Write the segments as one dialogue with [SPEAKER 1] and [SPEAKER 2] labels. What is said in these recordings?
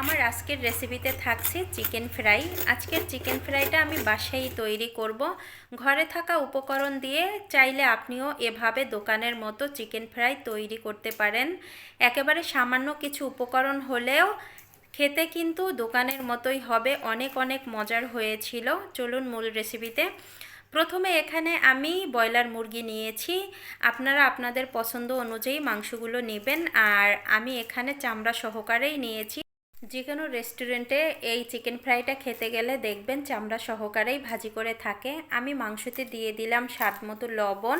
[SPEAKER 1] আমার আজকের রেসিপিতে থাকছে চিকেন ফ্রাই আজকের চিকেন ফ্রাইটা আমি বাসায় তৈরি করব। ঘরে থাকা উপকরণ দিয়ে চাইলে আপনিও এভাবে দোকানের মতো চিকেন ফ্রাই তৈরি করতে পারেন। একেবারে সামান্য কিছু উপকরণ হলেও খেতে কিন্তু দোকানের মতোই হবে। অনেক অনেক মজার হয়েছিল। চলুন মূল রেসিপিতে প্রথমে এখানে আমি ব্রয়লার মুরগি নিয়েছি। আপনারা আপনাদের পছন্দ অনুযায়ী মাংসগুলো নেবেন। আর আমি এখানে চামড়া সহকারেই নিয়েছি। যে কোনো রেস্টুরেন্টে এই চিকেন ফ্রাইটা খেতে গেলে দেখবেন চামড়া সহকারেই ভাজি করে থাকে। আমি মাংসতে দিয়ে দিলাম স্বাদ মতো লবণ,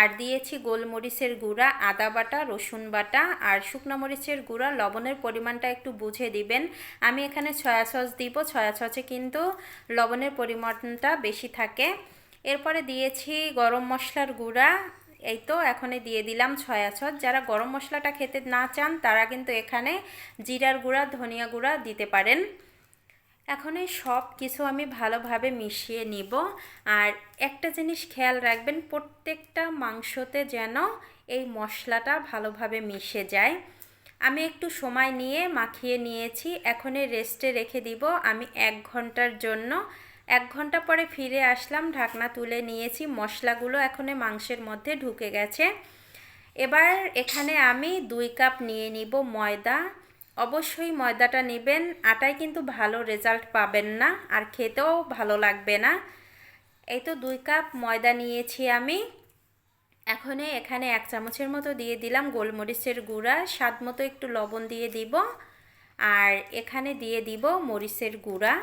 [SPEAKER 1] আর দিয়েছি গোলমরিচের গুঁড়া, আদা বাটা, রসুন বাটা, আর শুকনো মরিচের গুঁড়া। লবণের পরিমাণটা একটু বুঝে দিবেন। আমি এখানে ছয়া সস দিব ছয়া সসে কিন্তু লবণের পরিমাণটা বেশি থাকে। এরপরে দিয়েছি গরম মশলার গুঁড়া এই তো এখনই দিয়ে দিলাম ছয়া ছচ। যারা গরম মশলাটা খেতে না চান, তারা কিন্তু এখানে জিরার গুঁড়া, ধনিয়া গুঁড়া দিতে পারেন। এখন এই সব কিছু আমি ভালোভাবে মিশিয়ে নিব। আর একটা জিনিস খেয়াল রাখবেন, প্রত্যেকটা মাংসতে যেন এই মশলাটা ভালোভাবে মিশে যায়। আমি একটু সময় নিয়ে মাখিয়ে নিয়েছি। এখন রেস্টে রেখে দিব। আমি এক ঘণ্টার জন্য এক ঘণ্টা পরে ফিরে আসলাম, ঢাকনা তুলে নিয়েছি, মশলাগুলো এখন মাংসের মধ্যে ঢুকে গেছে। এবার এখানে আমি দুই কাপ নিয়ে নিব ময়দা। অবশ্যই ময়দাটা নেবেন আটায় কিন্তু ভালো রেজাল্ট পাবেন না, আর খেতেও ভালো লাগবে না। এই তো দুই কাপ ময়দা নিয়েছি আমি। এখন এখানে এক চামচের মতো দিয়ে দিলাম গোলমরিচের গুঁড়া, স্বাদ মতো একটু লবণ দিয়ে দিব। আর এখানে দিয়ে দিব মরিচের গুঁড়া।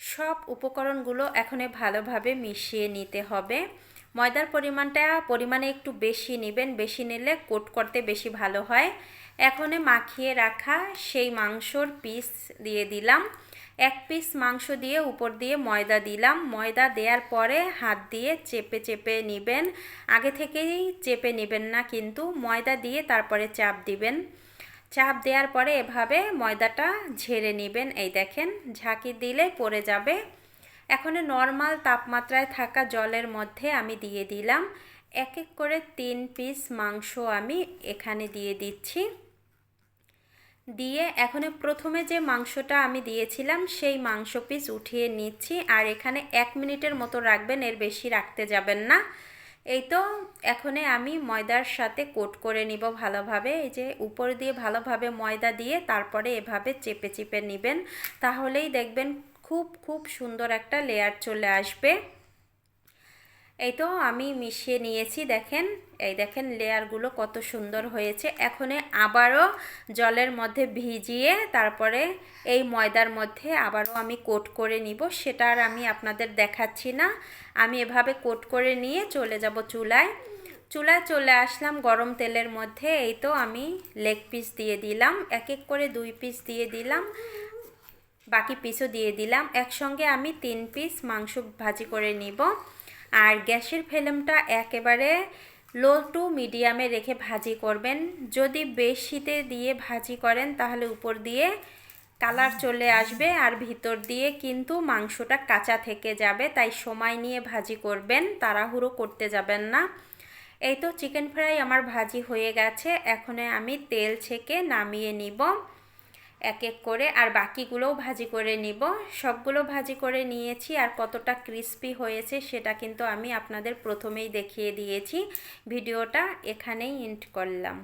[SPEAKER 1] সব উপকরণগুলো এখনে ভালোভাবে মিশিয়ে নিতে হবে। ময়দার পরিমাণটা পরিমাণে একটু বেশি নেবেন, বেশি নিলে কোট করতে বেশি ভালো হয়। এখনে মাখিয়ে রাখা সেই মাংসর পিস দিয়ে দিলাম। এক পিস মাংস দিয়ে উপর দিয়ে ময়দা দিলাম। ময়দা দেওয়ার পরে হাত দিয়ে চেপে চেপে নেবেন। আগে থেকেই চেপে নেবেন না কিন্তু ময়দা দিয়ে তারপরে চাপ দিবেন। চাপ দেওয়ার পরে এভাবে ময়দাটা ঝেড়ে নেবেন। এই দেখেন, ঝাঁকি দিলে পড়ে যাবে। এখন নর্মাল তাপমাত্রায় থাকা জলের মধ্যে আমি দিয়ে দিলাম। এক এক করে তিন পিস মাংস আমি এখানে দিয়ে দিচ্ছি। দিয়ে এখন প্রথমে যে মাংসটা আমি দিয়েছিলাম, সেই মাংস পিস উঠিয়ে নিচ্ছি। আর এখানে এক মিনিটের মতো রাখবেন, এর বেশি রাখতে যাবেন না। এই তো এখনে আমি ময়দার সাথে কোট করে নিব ভালোভাবে। এই যে উপর দিয়ে ভালোভাবে ময়দা দিয়ে তারপরে এভাবে চেপে চেপে নেবেন। তাহলেই দেখবেন খুব খুব সুন্দর একটা লেয়ার চলে আসবে। এই তো আমি মিশিয়ে নিয়েছি, দেখেন। এই দেখেন লেয়ারগুলো কত সুন্দর হয়েছে। এখনে আবারও জলের মধ্যে ভিজিয়ে তারপরে এই ময়দার মধ্যে আবারও আমি কোট করে নিব। সেটা আর আমি আপনাদের দেখাচ্ছি না। আমি এভাবে কোট করে নিয়ে চলে যাব চুলায়। চুলায় চলে আসলাম গরম তেলের মধ্যে। এই তো আমি লেগ পিস দিয়ে দিলাম। এক এক করে দুই পিস দিয়ে দিলাম। বাকি পিসও দিয়ে দিলাম। একসঙ্গে আমি তিন পিস মাংস ভাজি করে নিব। আর গ্যাসের ফ্লেমটা একেবারে লো টু মিডিয়ামে রেখে ভাজি করবেন। যদি বেশিতে দিয়ে ভাজি করেন, তাহলে উপর দিয়ে কালার চলে আসবে আর ভিতর দিয়ে কিন্তু মাংসটা কাঁচা থেকে যাবে, তাই সময় নিয়ে ভাজি করবেন, তাড়াহুড়ো করতে যাবেন না। এই তো চিকেন ফ্রাই আমার ভাজি হয়ে গেছে, এখন আমি তেল ছেঁকে নামিয়ে নিব। এক এক করে, আর বাকিগুলোও ভাজি করে নিব। সবগুলো ভাজি করে নিয়েছি, আর কতটা ক্রিস্পি হয়েছে সেটা কিন্তু আমি আপনাদের প্রথমেই দেখিয়ে দিয়েছি। ভিডিওটা এখানেই ইন্ট করলাম।